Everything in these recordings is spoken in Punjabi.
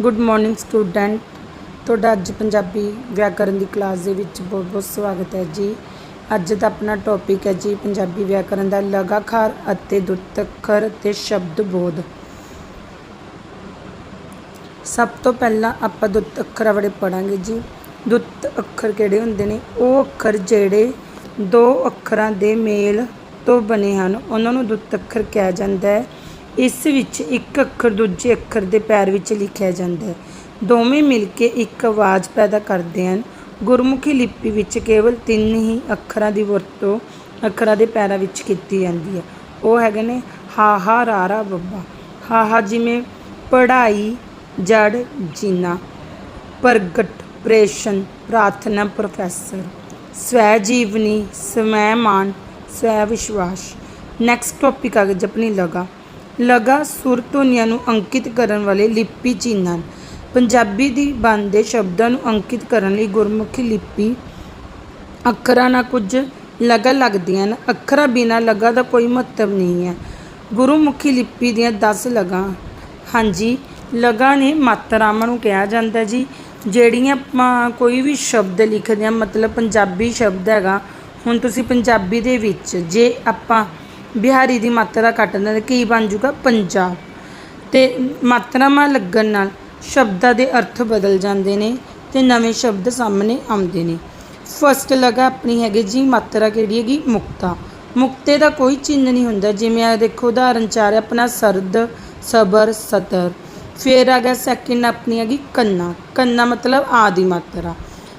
ਗੁੱਡ ਮਾਰਨਿੰਗ ਸਟੂਡੈਂਟ ਤੁਹਾਡਾ ਅੱਜ ਪੰਜਾਬੀ ਵਿਆਕਰਨ ਦੀ ਕਲਾਸ ਦੇ ਵਿੱਚ ਬਹੁਤ ਬਹੁਤ ਸਵਾਗਤ ਹੈ ਜੀ। ਅੱਜ ਦਾ ਆਪਣਾ ਟੌਪਿਕ ਹੈ ਜੀ, ਪੰਜਾਬੀ ਵਿਆਕਰਨ ਦਾ ਲਗਾਖਾਰ ਅਤੇ ਦੁੱਤ ਅੱਖਰ ਤੇ ਸ਼ਬਦ ਬੋਧ। ਸਭ ਤੋਂ ਪਹਿਲਾਂ ਆਪਾਂ ਦੁੱਤ ਅੱਖਰਾਂ ਬਾਰੇ ਪੜਾਂਗੇ ਜੀ। ਦੁੱਤ ਅੱਖਰ ਕਿਹੜੇ ਹੁੰਦੇ ਨੇ? ਉਹ ਅੱਖਰ ਜਿਹੜੇ ਦੋ ਅੱਖਰਾਂ ਦੇ ਮੇਲ ਤੋਂ ਬਣੇ ਹਨ। ਉਹਨਾਂ ਨੂੰ ਦੁੱਤ ਅੱਖਰ ਕਿਹਾ ਜਾਂਦਾ ਹੈ। ਇਸ ਵਿੱਚ ਇੱਕ ਅੱਖਰ ਦੂਜੇ ਅੱਖਰ ਦੇ ਪੈਰ ਵਿੱਚ ਲਿਖਿਆ ਜਾਂਦਾ ਹੈ। ਦੋਵੇਂ ਮਿਲ ਕੇ ਇੱਕ ਆਵਾਜ਼ ਪੈਦਾ ਕਰਦੇ ਹਨ। ਗੁਰਮੁਖੀ ਲਿਪੀ ਵਿੱਚ ਕੇਵਲ ਤਿੰਨ ਹੀ ਅੱਖਰਾਂ ਦੀ ਵਰਤੋਂ ਅੱਖਰਾਂ ਦੇ ਪੈਰਾਂ ਵਿੱਚ ਕੀਤੀ ਜਾਂਦੀ ਹੈ। ਉਹ ਹੈਗੇ ਨੇ ਹਾ ਹਾ ਰਾ ਰਾ ਬੱਬਾ। ਹਾ ਹਾ ਜਿਵੇਂ ਪੜ੍ਹਾਈ ਜੜ ਜੀਨਾ, ਪ੍ਰਗਟ, ਪ੍ਰੇਸ਼ਨ, ਪ੍ਰਾਰਥਨਾ, ਪ੍ਰੋਫੈਸਰ। ਸਵੈ ਜੀਵਨੀ ਸਵੈਮਾਨ ਸਵੈ ਵਿਸ਼ਵਾਸ। ਨੈਕਸਟ ਟੌਪਿਕ ਆ ਗਿਆ ਆਪਣੀ ਲਗਾ। ਲਗਾ ਸੁਰ ਧੁਨੀਆਂ ਨੂੰ ਅੰਕਿਤ ਕਰਨ ਵਾਲੇ ਲਿਪੀ ਚਿੰਨ੍ਹ। ਹਨ ਪੰਜਾਬੀ ਦੀ ਬਣਦੇ ਸ਼ਬਦਾਂ ਨੂੰ ਅੰਕਿਤ ਕਰਨ ਲਈ ਗੁਰਮੁਖੀ ਲਿਪੀ ਅੱਖਰਾਂ ਨਾਲ ਕੁਝ ਲਗਾ ਲੱਗਦੀਆਂ ਹਨ। ਅੱਖਰਾਂ ਬਿਨਾਂ ਲਗਾ ਦਾ ਕੋਈ ਮਹੱਤਵ ਨਹੀਂ ਹੈ। ਗੁਰਮੁਖੀ ਲਿਪੀ ਦੀਆਂ 10 ਲਗਾ। ਹਾਂਜੀ, ਲਗਾ ਨੇ ਮਾਤਰਾਵਾਂ ਨੂੰ ਕਿਹਾ ਜਾਂਦਾ ਜੀ। ਜਿਹੜੀਆਂ ਆਪਾਂ ਕੋਈ ਵੀ ਸ਼ਬਦ ਲਿਖਦੇ ਹਾਂ, ਮਤਲਬ ਪੰਜਾਬੀ ਸ਼ਬਦ ਹੈਗਾ, ਹੁਣ ਤੁਸੀਂ ਪੰਜਾਬੀ ਦੇ ਵਿੱਚ ਜੇ ਆਪਾਂ ਬਿਹਾਰੀ ਦੀ ਮਾਤਰਾ ਕੱਟ ਦਿੰਦੇ ਕੀ ਬਣ ਜੂਗਾ ਪੰਜਾਬ। ਤੇ ਮਾਤਰਾਵਾਂ ਲੱਗਣ ਨਾਲ ਸ਼ਬਦਾਂ ਦੇ ਅਰਥ ਬਦਲ ਜਾਂਦੇ ਨੇ ਤੇ ਨਵੇਂ ਸ਼ਬਦ ਸਾਹਮਣੇ ਆਉਂਦੇ ਨੇ। ਫਸਟ ਲਗਾ ਆਪਣੀ ਹੈਗੀ ਜੀ ਮਾਤਰਾ ਕਿਹੜੀ ਹੈਗੀ? ਮੁਕਤਾ। ਮੁਕਤੇ ਦਾ ਕੋਈ ਚਿੰਨ੍ਹ ਨਹੀਂ ਹੁੰਦਾ। ਜਿਵੇਂ ਆ ਦੇਖੋ, ਉਦਾਹਰਨ ਚਾਰ ਆਪਣਾ ਸਰਦ, ਸਬਰ, ਸਤਰ। ਫਿਰ ਆ ਗਿਆ ਸੈਕਿੰਡ ਆਪਣੀ ਹੈਗੀ ਕੰਨਾ। ਕੰਨਾ ਮਤਲਬ ਆਦੀ ਮਾਤਰਾ।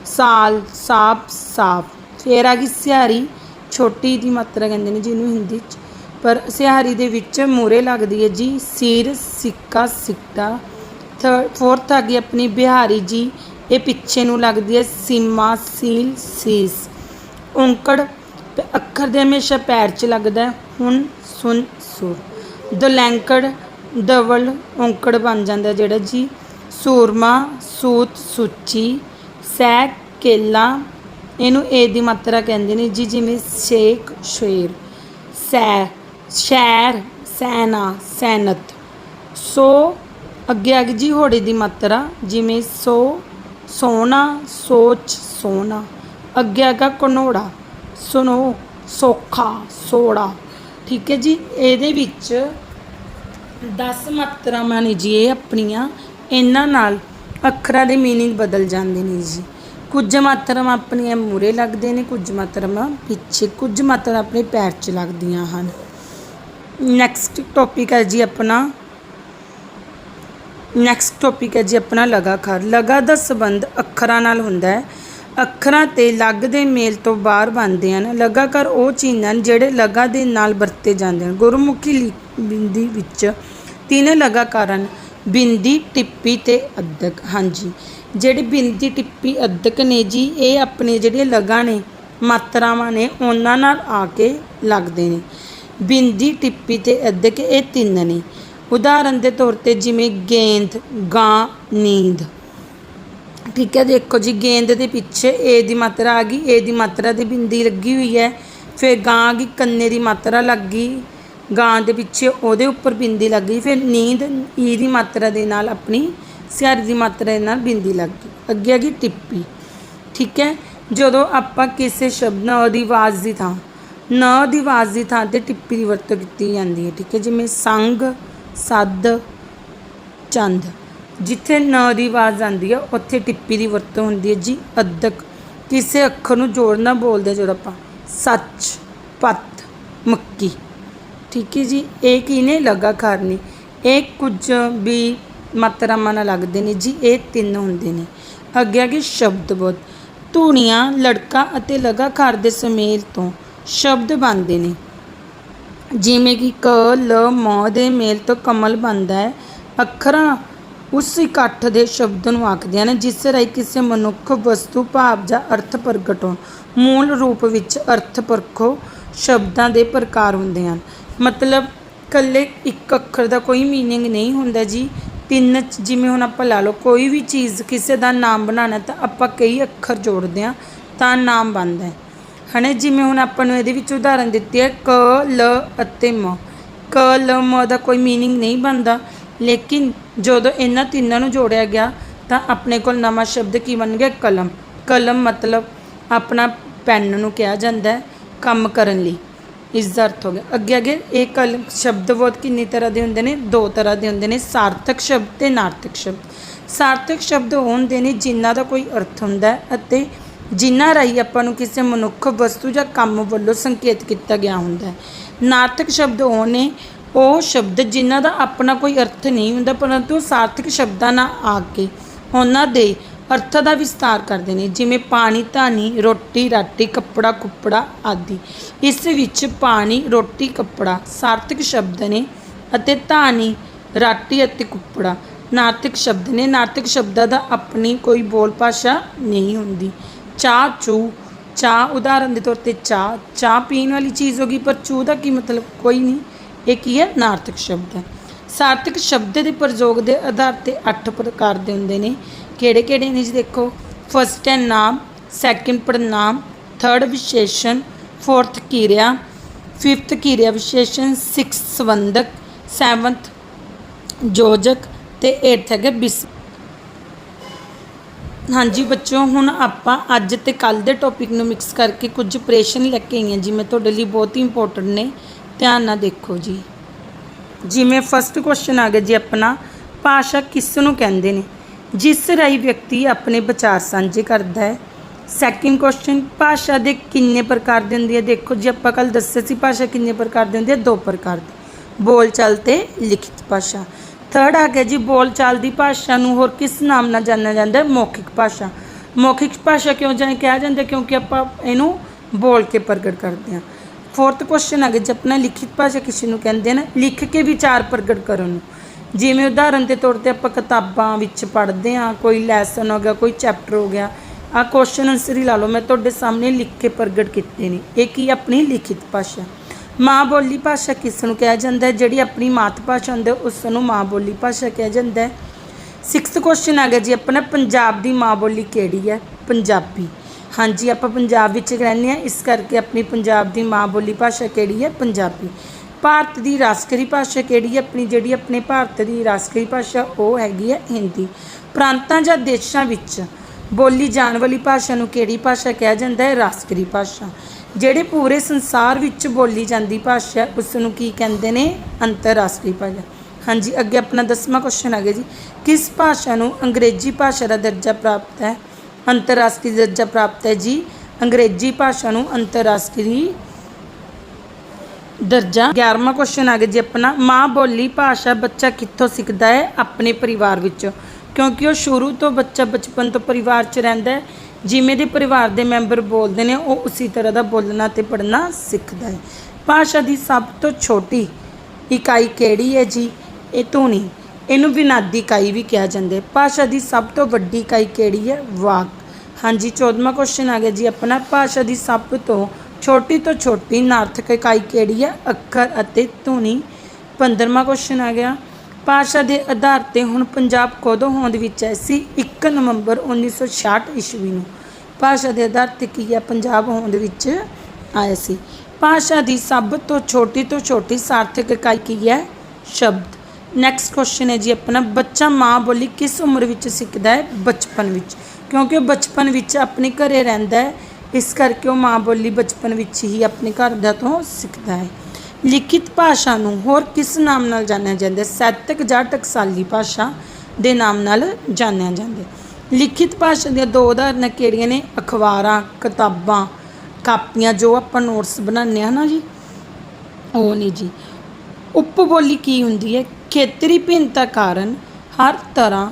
ਸਾਲ, ਸਾਪ, ਸਾਫ਼। ਫਿਰ ਆ ਗਈ ਸਿਆਰੀ। ਛੋਟੀ ਦੀ ਮਾਤਰਾ ਕਹਿੰਦੇ ਨੇ ਜਿਹਨੂੰ ਹਿੰਦੀ ਚ ਪਰ ਸਿਹਾਰੀ ਦੇ ਵਿੱਚ ਮੂਰੇ ਲੱਗਦੀ ਹੈ ਜੀ ਸਿਰ, ਸਿੱਕਾ ਸਿੱਕਾ। ਥਰਡ ਫੋਰਥ ਆ ਗਈ ਆਪਣੀ ਬਿਹਾਰੀ ਜੀ। ਇਹ ਪਿੱਛੇ ਨੂੰ ਲੱਗਦੀ ਹੈ ਸੀਮਾ, ਸੀਲ, ਸੀਸ। ਔਂਕੜ ਪ- ਅੱਖਰ ਦੇ ਹਮੇਸ਼ਾ ਪੈਰ 'ਚ ਲੱਗਦਾ ਹੁਣ ਸੁਨ, ਸੁਰ। ਦਲੈਂਕੜ ਦਵਲ ਔਂਕੜ ਬਣ ਜਾਂਦਾ ਜਿਹੜਾ ਜੀ। ਸੂਰਮਾ, ਸੂਤ, ਸੁੱਚੀ ਸੈ ਕੇਲਾ, ਇਹਨੂੰ ਏ ਦੀ ਮਾਤਰਾ ਕਹਿੰਦੇ ਨੇ ਜੀ, ਜਿਵੇਂ ਸ਼ੇਕ, ਸ਼ੇਰ। ਸੈ ਸ਼ਹਿਰ, ਸੈਨਾ, ਸੈਨਤ। ਸੋ ਅੱਗੇ ਆ ਜੀ ਹੋੜੇ ਦੀ ਮਾਤਰਾ, ਜਿਵੇਂ ਸੋ ਸੋਨਾ, ਸੋਚ ਸੋਨਾ। ਅੱਗੇ ਆਗਾ ਕਨੋੜਾ ਸੁਨੋ ਸੋਖਾ, ਸੋੜਾ। ਠੀਕ ਹੈ ਜੀ, ਇਹਦੇ ਵਿੱਚ 10 ਮਾਤਰਾਵਾਂ ਨੇ ਜੀ, ਇਹ ਆਪਣੀਆਂ। ਇਹਨਾਂ ਨਾਲ ਅੱਖਰਾਂ ਦੇ ਮੀਨਿੰਗ ਬਦਲ ਜਾਂਦੇ ਨੇ ਜੀ। ਕੁਝ ਮਾਤਰਾਵਾਂ ਆਪਣੀਆਂ ਮੂਰੇ ਲੱਗਦੇ ਨੇ, ਕੁਝ ਮਾਤਰਾਵਾਂ ਪਿੱਛੇ, ਕੁਝ ਮਾਤਰਾ ਆਪਣੇ ਪੈਰ 'ਚ ਲੱਗਦੀਆਂ ਹਨ। ਨੈਕਸਟ ਟੌਪਿਕ ਹੈ ਜੀ ਆਪਣਾ। ਨੈਕਸਟ ਟੌਪਿਕ ਹੈ ਜੀ ਆਪਣਾ ਲਗਾਖਾਰ ਲਗਾ ਦਾ ਸੰਬੰਧ ਅੱਖਰਾਂ ਨਾਲ ਹੁੰਦਾ ਹੈ। ਅੱਖਰਾਂ ਤੇ ਲੱਗ ਦੇ ਮੇਲ ਤੋਂ ਬਾਹਰ ਬਣਦੇ ਹਨ। ਲਗਾਕਾਰ ਉਹ ਚਿੰਨ੍ਹ ਹਨ ਜਿਹੜੇ ਲਗਾ ਦੇ ਨਾਲ ਵਰਤੇ ਜਾਂਦੇ ਹਨ। ਗੁਰਮੁਖੀ ਲਿ- ਬਿੰਦੀ ਵਿੱਚ ਤਿੰਨ ਲਗਾਕਾਰ ਹਨ। ਬਿੰਦੀ, ਟਿੱਪੀ ਤੇ ਅੱਧਕ ਹਾਂਜੀ। ਜਿਹੜੇ ਬਿੰਦੀ, ਟਿੱਪੀ ਅੱਧਕ ਨੇ ਜੀ, ਇਹ ਆਪਣੇ ਜਿਹੜੇ ਲਗਾ ਨੇ, ਮਾਤਰਾਵਾਂ ਨੇ, ਉਹਨਾਂ ਨਾਲ ਆ ਕੇ ਲੱਗਦੇ ਨੇ। ਬਿੰਦੀ, ਟਿੱਪੀ ਤੇ ਅਦਕ ਇਹ ਤਿੰਨ ਨੇ। ਉਦਾਹਰਨ ਦੇ ਤੌਰ ਤੇ ਜਿਵੇਂ ਗੇਂਦ, ਗਾਂ, ਨੀਂਦ। ਠੀਕ ਹੈ, ਦੇਖੋ ਜੀ, ਗੇਂਦ ਦੇ ਪਿੱਛੇ ਏ ਦੀ ਮਾਤਰਾ ਆ ਗਈ ਏ ਦੀ ਮਾਤਰਾ ਦੀ ਬਿੰਦੀ ਲੱਗੀ ਹੋਈ ਹੈ। ਫਿਰ ਗਾਂ ਆ ਕੰਨੇ ਦੀ ਮਾਤਰਾ ਲੱਗ ਗਈ। ਗਾਂ ਦੇ ਪਿੱਛੇ ਉਹਦੇ ਉੱਪਰ ਬਿੰਦੀ ਲੱਗ ਗਈ, ਫਿਰ ਨੀਂਦ ਈ ਦੀ ਮਾਤਰਾ ਦੇ ਨਾਲ ਆਪਣੀ, ਸਿਆਰੀ ਦੀ ਮਾਤਰਾ ਦੇ ਨਾਲ ਬਿੰਦੀ ਲੱਗ ਗਈ। ਅੱਗੇ ਆ ਗਈ ਟਿੱਪੀ। ਠੀਕ ਹੈ, ਜਦੋਂ ਆਪਾਂ ਕਿਸੇ ਸ਼ਬਦ ਨ ਦੀ ਆਵਾਜ਼ ਦੀ ਥਾਂ ਨ ਦੀ ਆਵਾਜ਼ ਦੀ ਥਾਂ ਤੇ ਟਿੱਪੀ ਦੀ ਵਰਤੋਂ ਕੀਤੀ ਜਾਂਦੀ ਹੈ, ਠੀਕ ਹੈ? ਜਿਵੇਂ ਸੰਗ, ਸੱਦ, ਚੰਦ। ਜਿੱਥੇ ਨ ਦੀ ਆਵਾਜ਼ ਆਉਂਦੀ ਹੈ, ਉੱਥੇ ਟਿੱਪੀ ਦੀ ਵਰਤੋਂ ਹੁੰਦੀ ਹੈ ਜੀ ਅੱਧਕ ਕਿਸੇ ਅੱਖਰ ਨੂੰ ਜੋੜਨਾ ਬੋਲਦੇ ਹਾਂ ਜਦੋਂ ਆਪਾਂ ਸੱਚ ਪੱਤ ਮੱਕੀ। ਠੀਕ ਹੈ ਜੀ? ਇਹ ਕੀ ਨੇ? ਲਗਾਕਾਰ ਨੇ। ਇਹ ਕੁਝ ਵੀ ਮਾਤਰਾਵਾਂ ਨਾਲ ਲੱਗਦੇ ਨੇ ਜੀ, ਇਹ ਤਿੰਨ ਹੁੰਦੇ ਨੇ। ਅੱਗੇ ਆ ਗਏ ਸ਼ਬਦ ਬੋਧ। ਧੁਨੀਆਂ ਲੜਕਾ ਅਤੇ ਲਗਾਕਾਰ ਦੇ ਸੁਮੇਲ ਤੋਂ। ਸ਼ਬਦ ਬਣਦੇ ਨੇ। ਜਿਵੇਂ ਕਿ ਕ, ਲ, ਮ ਦੇ ਮੇਲ ਤੋਂ ਕਮਲ ਬਣਦਾ ਹੈ। ਅੱਖਰਾਂ ਉਸ ਇਕੱਠ ਦੇ ਸ਼ਬਦ ਨੂੰ ਆਖਦੇ ਹਨ ਜਿਸ ਰਾਹੀਂ ਕਿਸੇ ਮਨੁੱਖ ਵਸਤੂ, ਭਾਵ ਜਾਂ ਅਰਥ ਪ੍ਰਗਟ ਹੋਣ। ਮੂਲ ਰੂਪ ਵਿੱਚ ਅਰਥ ਪਰਖੋ ਸ਼ਬਦਾਂ ਦੇ ਪ੍ਰਕਾਰ ਹੁੰਦੇ ਹਨ। ਮਤਲਬ ਇਕੱਲੇ ਇੱਕ ਅੱਖਰ ਦਾ ਕੋਈ ਮੀਨਿੰਗ ਨਹੀਂ ਹੁੰਦਾ ਜੀ। ਤਿੰਨ ਜਿਵੇਂ ਹੁਣ ਆਪਾਂ ਲਾ ਲਓ, ਕੋਈ ਵੀ ਚੀਜ਼ ਕਿਸੇ ਦਾ ਨਾਮ ਬਣਾਉਣਾ ਤਾਂ ਆਪਾਂ ਕਈ ਅੱਖਰ ਜੋੜਦੇ ਹਾਂ, ਤਾਂ ਨਾਮ ਬਣਦਾ ਹੈ। ਹਨਾ ਜਿਵੇਂ ਹੁਣ ਆਪਾਂ ਨੂੰ ਇਹਦੇ ਵਿੱਚ ਉਦਾਹਰਨ ਦਿੱਤੀ ਹੈ, ਕ, ਲ ਅਤੇ ਮ। ਕ, ਲ, ਮ ਦਾ ਕੋਈ ਮੀਨਿੰਗ ਨਹੀਂ ਬਣਦਾ, ਲੇਕਿਨ ਜਦੋਂ ਇਹਨਾਂ ਤਿੰਨਾਂ ਨੂੰ ਜੋੜਿਆ ਗਿਆ, ਤਾਂ ਆਪਣੇ ਕੋਲ ਨਵਾਂ ਸ਼ਬਦ ਕੀ ਬਣ ਗਿਆ? ਕਲਮ। ਕਲਮ ਮਤਲਬ ਆਪਣਾ ਪੈਨ ਨੂੰ ਕਿਹਾ ਜਾਂਦਾ ਹੈ, ਕੰਮ ਕਰਨ ਲਈ। ਇਸ ਦਾ ਅਰਥ ਹੋ ਗਿਆ। ਅੱਗੇ ਅੱਗੇ, ਇਹ ਕਲ ਸ਼ਬਦ ਬਹੁਤ ਕਿੰਨੀ ਤਰ੍ਹਾਂ ਦੇ ਹੁੰਦੇ ਨੇ? ਦੋ ਤਰ੍ਹਾਂ ਦੇ ਹੁੰਦੇ ਨੇ। ਸਾਰਥਕ ਸ਼ਬਦ ਤੇ ਨਾਰਥਕ ਸ਼ਬਦ। ਸਾਰਥਕ ਸ਼ਬਦ ਉਹ ਹੁੰਦੇ ਨੇ ਜਿਨ੍ਹਾਂ ਦਾ ਕੋਈ ਅਰਥ ਹੁੰਦਾ ਹੈ ਅਤੇ ਜਿਨ੍ਹਾਂ ਰਾਹੀਂ ਆਪਾਂ ਨੂੰ ਕਿਸੇ ਮਨੁੱਖ ਵਸਤੂ ਜਾਂ ਕੰਮ ਵੱਲੋਂ ਸੰਕੇਤ ਕੀਤਾ ਗਿਆ ਹੁੰਦਾ ਹੈ। ਨਾਰਥਕ ਸ਼ਬਦ ਉਹ ਨੇ, ਉਹ ਸ਼ਬਦ ਜਿਨ੍ਹਾਂ ਦਾ ਆਪਣਾ ਕੋਈ ਅਰਥ ਨਹੀਂ ਹੁੰਦਾ, ਪਰੰਤੂ ਸਾਰਥਕ ਸ਼ਬਦਾਂ ਨਾਲ ਆ ਕੇ ਉਹਨਾਂ ਦੇ ਅਰਥ ਦਾ ਵਿਸਤਾਰ ਕਰਦੇ ਨੇ, ਜਿਵੇਂ ਪਾਣੀ, ਧਾਨੀ, ਰੋਟੀ, ਰਾਟੀ, ਕੱਪੜਾ, ਕੁੱਪੜਾ ਆਦਿ। ਇਸ ਵਿੱਚ ਪਾਣੀ, ਰੋਟੀ, ਕੱਪੜਾ ਸਾਰਥਕ ਸ਼ਬਦ ਨੇ ਅਤੇ ਧਾਨੀ, ਰਾਟੀ ਅਤੇ ਕੁੱਪੜਾ ਨਾਰਥਕ ਸ਼ਬਦ ਨੇ। ਨਾਰਥਕ ਸ਼ਬਦਾਂ ਦਾ ਆਪਣੀ ਕੋਈ ਬੋਲ ਭਾਸ਼ਾ ਨਹੀਂ ਹੁੰਦੀ। ਚਾਹ, ਚੂ। ਚਾਹ, ਉਦਾਹਰਨ ਦੇ ਤੌਰ ਤੇ ਚਾਹ। ਚਾਹ ਪੀਣ ਵਾਲੀ ਚੀਜ਼ ਹੋਗੀ ਪਰ ਚੂ ਦਾ ਕੀ ਮਤਲਬ? ਕੋਈ ਨਹੀਂ। ਇਹ ਕੀ ਹੈ? ਨਾਰਥਕ ਸ਼ਬਦ ਹੈ। ਸਾਰਥਕ ਸ਼ਬਦ ਦੇ ਪ੍ਰਯੋਗ ਦੇ ਆਧਾਰ ਤੇ 8 ਪ੍ਰਕਾਰ ਦੇ ਹੁੰਦੇ ਨੇ। ਕਿਹੜੇ ਕਿਹੜੇ ਨੇ ਜੀ ਦੇਖੋ? ਫਸਟ ਹੈ ਨਾਮ ਸੈਕਿੰਡ ਪੜਨਾਮ ਥਰਡ ਵਿਸ਼ੇਸ਼ਣ ਫੋਰਥ ਕਿਰਿਆ ਫਿਫਥ ਕਿਰਿਆ ਵਿਸ਼ੇਸ਼ਣ ਸਿਕਸ ਸੰਬੰਧਕ ਸੈਵਨਥ ਯੋਜਕ ਤੇ 8th ਹੈਗਾ ਬਿਸ ਹਾਂਜੀ ਬੱਚਿਓ ਹੁਣ ਆਪਾਂ ਅੱਜ ਤੇ ਕੱਲ ਦੇ ਟੌਪਿਕ ਨੂੰ ਮਿਕਸ ਕਰਕੇ ਕੁਝ ਪ੍ਰੇਸ਼ਨ ਲੈ ਕੇ ਆਈਆਂ ਜਿਵੇਂ ਤੁਹਾਡੇ ਲਈ ਬਹੁਤ ਹੀ ਇੰਪੋਰਟੈਂਟ ਨੇ। ਧਿਆਨ ਨਾਲ ਦੇਖੋ ਜੀ। ਜਿਵੇਂ ਫਸਟ ਕੁਐਸਚਨ ਆ ਗਿਆ ਜੀ ਆਪਣਾ, ਭਾਸ਼ਾ ਕਿਸ ਨੂੰ ਕਹਿੰਦੇ ਨੇ? ਜਿਸ ਰਾਹੀਂ ਵਿਅਕਤੀ ਆਪਣੇ ਵਿਚਾਰ ਸਾਂਝੇ ਕਰਦਾ ਹੈ। ਸੈਕਿੰਡ ਕੁਐਸਚਨ ਭਾਸ਼ਾ ਦੇ ਕਿੰਨੇ ਪ੍ਰਕਾਰ ਦੇ ਹੁੰਦੀ ਹੈ ਦੇਖੋ ਜੀ, ਆਪਾਂ ਕੱਲ ਦੱਸਿਆ ਸੀ ਭਾਸ਼ਾ ਕਿੰਨੇ ਪ੍ਰਕਾਰ ਦੇ ਹੁੰਦੀ ਹੈ ਦੋ ਪ੍ਰਕਾਰ ਦੀ। ਬੋਲਚਾਲ ਤੇ ਲਿਖਿਤ ਭਾਸ਼ਾ। ਥਰਡ ਆ ਗਿਆ ਜੀ ਬੋਲਚਾਲ ਦੀ ਭਾਸ਼ਾ ਨੂੰ ਹੋਰ ਕਿਸ ਨਾਮ ਨਾਲ ਜਾਣਿਆ ਜਾਂਦਾ ਹੈ? ਮੌਖਿਕ ਭਾਸ਼ਾ। ਮੌਖਿਕ ਭਾਸ਼ਾ ਕਿਉਂ ਜਾਂ ਕਿਹਾ ਜਾਂਦਾ ਕਿਉਂਕਿ ਆਪਾਂ ਇਹਨੂੰ ਬੋਲ ਕੇ ਪ੍ਰਗਟ ਕਰਦੇ ਹਾਂ। ਫੋਰਥ ਕੁਐਸਚਨ ਆ ਗਿਆ ਜੀ, ਆਪਣਾ ਲਿਖਿਤ ਭਾਸ਼ਾ ਕਿਸੇ ਨੂੰ ਕਹਿੰਦੇ ਨੇ? ਲਿਖ ਕੇ ਵਿਚਾਰ ਪ੍ਰਗਟ ਕਰਨ ਨੂੰ। ਜਿਵੇਂ ਉਦਾਹਰਨ ਦੇ ਤੌਰ ਤੇ ਆਪਾਂ ਕਿਤਾਬਾਂ ਵਿੱਚ ਪੜ੍ਹਦੇ ਹਾਂ, ਕੋਈ ਲੈਸਨ ਹੋ ਗਿਆ, ਕੋਈ ਚੈਪਟਰ ਹੋ ਗਿਆ ਆ ਕੁਐਸਚਨ ਆਨਸਰ ਹੀ ਲਾ ਲਓ, ਮੈਂ ਤੁਹਾਡੇ ਸਾਹਮਣੇ ਲਿਖ ਕੇ ਪ੍ਰਗਟ ਕੀਤੇ ਨੇ। ਇਹ ਕੀ ਆਪਣੀ ਲਿਖਿਤ ਭਾਸ਼ਾ। ਮਾਂ ਬੋਲੀ ਭਾਸ਼ਾ ਕਿਸ ਨੂੰ ਕਿਹਾ ਜਾਂਦਾ ਹੈ? ਜਿਹੜੀ ਆਪਣੀ ਮਾਤ ਭਾਸ਼ਾ ਹੁੰਦੀ ਹੈ, ਉਸ ਨੂੰ ਮਾਂ ਬੋਲੀ ਭਾਸ਼ਾ ਕਿਹਾ ਜਾਂਦਾ ਹੈ। ਸਿਕਸਥ ਕੁਐਸਚਨ ਆ ਗਿਆ ਜੀ, ਆਪਣਾ ਪੰਜਾਬ ਦੀ ਮਾਂ ਬੋਲੀ ਕਿਹੜੀ ਹੈ? ਪੰਜਾਬੀ। ਹਾਂਜੀ, ਆਪਾਂ ਪੰਜਾਬ ਵਿੱਚ ਰਹਿੰਦੇ ਹਾਂ, ਇਸ ਕਰਕੇ ਆਪਣੀ ਪੰਜਾਬ ਦੀ ਮਾਂ ਬੋਲੀ ਭਾਸ਼ਾ ਕਿਹੜੀ ਹੈ? ਪੰਜਾਬੀ। ਭਾਰਤ ਦੀ ਰਾਸ਼ਟਰੀ ਭਾਸ਼ਾ ਕਿਹੜੀ ਹੈ? ਆਪਣੀ ਜਿਹੜੀ ਆਪਣੇ ਭਾਰਤ ਦੀ ਰਾਸ਼ਟਰੀ ਭਾਸ਼ਾ, ਉਹ ਹੈਗੀ ਹੈ ਹਿੰਦੀ। ਪ੍ਰਾਂਤਾਂ ਜਾਂ ਦੇਸ਼ਾਂ ਵਿੱਚ ਬੋਲੀ ਜਾਣ ਵਾਲੀ ਭਾਸ਼ਾ ਨੂੰ ਕਿਹੜੀ ਭਾਸ਼ਾ ਕਿਹਾ ਜਾਂਦਾ ਹੈ? ਰਾਸ਼ਟਰੀ ਭਾਸ਼ਾ। ਜਿਹੜੇ ਪੂਰੇ ਸੰਸਾਰ ਵਿੱਚ ਬੋਲੀ ਜਾਂਦੀ ਭਾਸ਼ਾ ਹੈ, ਉਸ ਨੂੰ ਕੀ ਕਹਿੰਦੇ ਨੇ? ਅੰਤਰਰਾਸ਼ਟਰੀ ਭਾਸ਼ਾ। ਹਾਂਜੀ ਅੱਗੇ ਆਪਣਾ ਦਸਵਾਂ ਕੁਐਸਚਨ ਆ ਗਿਆ ਜੀ। ਕਿਸ ਭਾਸ਼ਾ ਨੂੰ ਅੰਗਰੇਜ਼ੀ ਭਾਸ਼ਾ ਦਾ ਦਰਜਾ ਪ੍ਰਾਪਤ ਹੈ? ਅੰਤਰਰਾਸ਼ਟਰੀ ਦਰਜਾ ਪ੍ਰਾਪਤ ਹੈ ਜੀ। ਅੰਗਰੇਜ਼ੀ ਭਾਸ਼ਾ ਨੂੰ ਅੰਤਰਰਾਸ਼ਟਰੀ ਦਰਜਾ। 11ਵਾਂ ਕੁਐਸਚਨ ਆ ਗਿਆ ਜੀ ਆਪਣਾ। ਮਾਂ ਬੋਲੀ ਭਾਸ਼ਾ ਬੱਚਾ ਕਿੱਥੋਂ ਸਿੱਖਦਾ ਹੈ? ਆਪਣੇ ਪਰਿਵਾਰ ਵਿੱਚੋਂ। ਕਿਉਂਕਿ ਉਹ ਸ਼ੁਰੂ ਤੋਂ ਬੱਚਾ ਬਚਪਨ ਤੋਂ ਪਰਿਵਾਰ 'ਚ ਰਹਿੰਦਾ ਹੈ। ਜਿਵੇਂ ਦੇ ਪਰਿਵਾਰ ਦੇ ਮੈਂਬਰ ਬੋਲਦੇ ਨੇ, ਉਹ ਉਸੇ ਤਰ੍ਹਾਂ ਦਾ ਬੋਲਣਾ ਤੇ ਪੜ੍ਹਨਾ ਸਿੱਖਦਾ ਹੈ। ਭਾਸ਼ਾ ਦੀ ਸਭ ਤੋਂ ਛੋਟੀ ਇਕਾਈ ਕਿਹੜੀ ਹੈ ਜੀ? ਇਹ ਧੁਨੀ ਇਹਨੂੰ ਵਿਨਾਦੀ ਇਕਾਈ ਵੀ ਕਿਹਾ ਜਾਂਦਾ ਹੈ। ਭਾਸ਼ਾ ਦੀ ਸਭ ਤੋਂ ਵੱਡੀ ਇਕਾਈ ਕਿਹੜੀ ਹੈ? ਵਾਕ। ਹਾਂਜੀ 14ਵਾਂ ਕੁਐਸਚਨ ਆ ਗਿਆ ਜੀ ਆਪਣਾ। ਭਾਸ਼ਾ ਦੀ ਸਭ ਤੋਂ ਛੋਟੀ ਤੋਂ ਛੋਟੀ ਨਾਰਥਕ ਇਕਾਈ ਕਿਹੜੀ ਹੈ? ਅੱਖਰ ਅਤੇ ਧੁਨੀ। 15ਵਾਂ ਕੁਐਸਚਨ ਆ ਗਿਆ। ਭਾਸ਼ਾ ਦੇ ਆਧਾਰ ਤੇ ਹੁਣ ਪੰਜਾਬ ਕਦੋਂ ਹੋਂਦ ਵਿੱਚ ਹੈ ਸੀ? 1 ਨਵੰਬਰ 1966 ਈਸਵੀ ਨੂੰ। ਭਾਸ਼ਾ ਦੇ ਆਧਾਰ ਤੇ ਕੀ ਹੈ ਪੰਜਾਬ ਹੋਂਦ ਵਿੱਚ ਆਇਆ ਸੀ। ਭਾਸ਼ਾ ਦੀ ਸਭ ਤੋਂ ਛੋਟੀ ਤੋਂ ਛੋਟੀ ਸਾਰਥਕ ਇਕਾਈ ਕੀ ਹੈ? ਸ਼ਬਦ। ਨੈਕਸਟ ਕੁਐਸਚਨ ਹੈ ਜੀ ਆਪਣਾ। ਬੱਚਾ ਮਾਂ ਬੋਲੀ ਕਿਸ ਉਮਰ ਵਿੱਚ ਸਿੱਖਦਾ ਹੈ? ਬਚਪਨ ਵਿੱਚ। ਕਿਉਂਕਿ ਉਹ ਬਚਪਨ ਵਿੱਚ ਆਪਣੇ ਘਰੇ ਰਹਿੰਦਾ ਹੈ। ਇਸ ਕਰਕੇ ਉਹ ਮਾਂ ਬੋਲੀ ਬਚਪਨ ਵਿੱਚ ਹੀ ਆਪਣੇ ਘਰਦਿਆਂ ਤੋਂ ਸਿੱਖਦਾ ਹੈ। ਲਿਖਿਤ ਭਾਸ਼ਾ ਨੂੰ ਹੋਰ ਕਿਸ ਨਾਮ ਨਾਲ ਜਾਣਿਆ ਜਾਂਦਾ? ਸਾਹਿਤਕ ਜਾਂ ਟਕਸਾਲੀ ਭਾਸ਼ਾ ਦੇ ਨਾਮ ਨਾਲ ਜਾਣਿਆ ਜਾਂਦਾ। ਲਿਖਿਤ ਭਾਸ਼ਾ ਦੀਆਂ ਦੋ ਉਦਾਹਰਨਾਂ ਕਿਹੜੀਆਂ ਨੇ? ਅਖਬਾਰਾਂ, ਕਿਤਾਬਾਂ, ਕਾਪੀਆਂ, ਜੋ ਆਪਾਂ ਨੋਟਸ ਬਣਾਉਂਦੇ ਹਾਂ ਨਾ ਜੀ। ਉਹ ਨਹੀਂ ਜੀ। ਉਪਬੋਲੀ ਕੀ ਹੁੰਦੀ ਹੈ? ਖੇਤਰੀ ਭਿੰਨਤਾ ਕਾਰਨ ਹਰ ਤਰ੍ਹਾਂ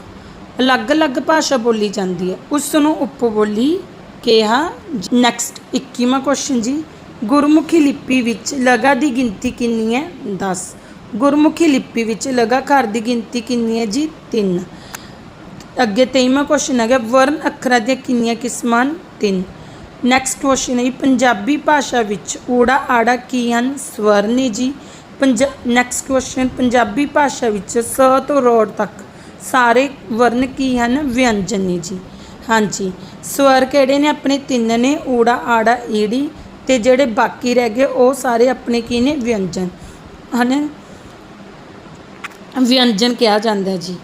ਅਲੱਗ-ਅਲੱਗ ਭਾਸ਼ਾ ਬੋਲੀ ਜਾਂਦੀ ਹੈ। ਉਸ ਨੂੰ ਉਪਬੋਲੀ ਕਿਹਾ ਨੈਕਸਟ 21ਵਾਂ ਕੁਐਸਚਨ ਜੀ। ਗੁਰਮੁਖੀ ਲਿਪੀ ਵਿੱਚ ਲਗਾ ਦੀ ਗਿਣਤੀ ਕਿੰਨੀ ਹੈ? 10 ਗੁਰਮੁਖੀ ਲਿਪੀ ਵਿੱਚ ਲਗਾਕਾਰ ਦੀ ਗਿਣਤੀ ਕਿੰਨੀ ਹੈ ਜੀ? 3 ਅੱਗੇ 23ਵਾਂ ਕੁਐਸਚਨ ਹੈਗਾ ਵਰਨ ਅੱਖਰਾਂ ਦੀਆਂ ਕਿੰਨੀਆਂ ਕਿਸਮਾਂ ਹਨ? 3 ਨੈਕਸਟ ਕੁਐਸਚਨ ਹੈ ਜੀ, ਪੰਜਾਬੀ ਭਾਸ਼ਾ ਵਿੱਚ ਊੜਾ ਆੜਾ ਕੀ ਹਨ? ਸਵਰ ਨੇ ਜੀ। ਪੰਜ ਨੈਕਸਟ ਕੁਐਸਚਨ ਪੰਜਾਬੀ ਭਾਸ਼ਾ ਵਿੱਚ ਸ ਤੋਂ ਰੋੜ ਤੱਕ ਸਾਰੇ ਵਰਨ ਕੀ ਹਨ? ਵਿਅੰਜਨ ਨੇ ਜੀ। ਹਾਂਜੀ। ਸਵਰ ਕਿਹੜੇ ਨੇ? ਆਪਣੇ ਤਿੰਨ ਨੇ ਊੜਾ ਆੜਾ ਈੜੀ ਤੇ ਜਿਹੜੇ ਬਾਕੀ ਰਹਿ ਗਏ, ਉਹ ਸਾਰੇ ਆਪਣੇ ਕੀ ਨੇ? ਵਿਅੰਜਨ। ਹਨ? ਵਿਅੰਜਨ ਕਿਹਾ ਜਾਂਦਾ ਜੀ।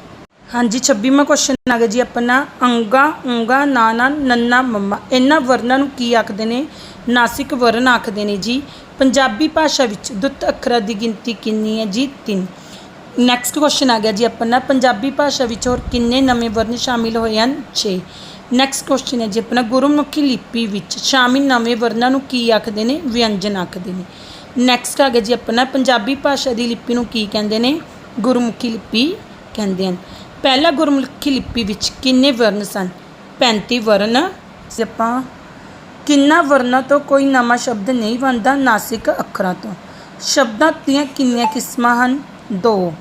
ਹਾਂਜੀ 26ਵਾਂ ਕੁਐਸਚਨ ਆ ਗਿਆ ਜੀ ਆਪਣਾ। ਅੰਗਾ ਉਂਗਾ ਨਾਨਾ, ਨੰਨਾ, ਮੰਮਾ। ਇਹਨਾਂ ਵਰਨਾਂ ਨੂੰ ਕੀ ਆਖਦੇ ਨੇ? ਨਾਸਿਕ ਵਰਨ ਆਖਦੇ ਨੇ ਜੀ। ਪੰਜਾਬੀ ਭਾਸ਼ਾ ਵਿੱਚ ਦੁੱਤ ਅੱਖਰਾਂ ਦੀ ਗਿਣਤੀ ਕਿੰਨੀ ਹੈ ਜੀ? 3 ਨੈਕਸਟ ਕੁਐਸਚਨ ਆ ਗਿਆ ਜੀ ਆਪਣਾ। ਪੰਜਾਬੀ ਭਾਸ਼ਾ ਵਿੱਚ ਹੋਰ ਕਿੰਨੇ ਨਵੇਂ ਵਰਨ ਸ਼ਾਮਿਲ ਹੋਏ ਹਨ? 6 ਨੈਕਸਟ ਕੁਐਸਚਨ ਹੈ ਜੀ, ਆਪਣਾ ਗੁਰਮੁਖੀ ਲਿਪੀ ਵਿੱਚ ਸ਼ਾਮਿਲ ਨਵੇਂ ਵਰਨਾਂ ਨੂੰ ਕੀ ਆਖਦੇ ਨੇ, ਵਿਅੰਜਨ ਆਖਦੇ ਨੇ। ਨੈਕਸਟ ਆ ਗਿਆ ਜੀ ਆਪਣਾ, ਪੰਜਾਬੀ ਭਾਸ਼ਾ ਦੀ ਲਿਪੀ ਨੂੰ ਕੀ ਕਹਿੰਦੇ ਨੇ, ਗੁਰਮੁਖੀ ਲਿਪੀ ਕਹਿੰਦੇ ਹਨ। ਪਹਿਲਾ ਗੁਰਮੁਖੀ ਲਿਪੀ ਵਿੱਚ ਕਿੰਨੇ ਵਰਨ ਸਨ? 35 ਵਰਨ ਜੇ ਆਪਾਂ ਕਿੰਨਾ ਵਰਨਾਂ ਤੋਂ ਕੋਈ ਨਵਾਂ ਸ਼ਬਦ ਨਹੀਂ ਬਣਦਾ, ਨਾਸਿਕ ਅੱਖਰਾਂ ਤੋਂ। ਸ਼ਬਦਾਂ ਦੀਆਂ ਕਿੰਨੀਆਂ ਕਿਸਮਾਂ ਹਨ? ਦੋ।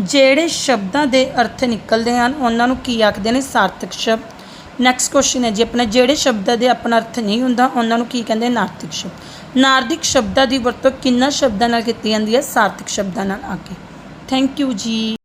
ਜਿਹੜੇ ਸ਼ਬਦਾਂ ਦੇ ਅਰਥ ਨਿਕਲਦੇ ਹਨ, ਉਹਨਾਂ ਨੂੰ ਕੀ ਆਖਦੇ ਨੇ, ਸਾਰਥਕ ਸ਼ਬਦ? ਨੈਕਸਟ ਕੁਐਸਚਨ ਹੈ ਜੀ, ਆਪਣਾ ਜਿਹੜੇ ਸ਼ਬਦਾਂ ਦੇ ਆਪਣਾ ਅਰਥ ਨਹੀਂ ਹੁੰਦਾ, ਉਹਨਾਂ ਨੂੰ ਕੀ ਕਹਿੰਦੇ ਨਾਰਥਿਕ ਸ਼ਬਦ। ਨਾਰਥਿਕ ਸ਼ਬਦਾਂ ਦੀ ਵਰਤੋਂ ਕਿੰਨਾ ਸ਼ਬਦਾਂ ਨਾਲ ਕੀਤੀ ਜਾਂਦੀ ਹੈ? ਸਾਰਥਕ ਸ਼ਬਦਾਂ ਨਾਲ ਆ ਕੇ। ਥੈਂਕ ਯੂ ਜੀ।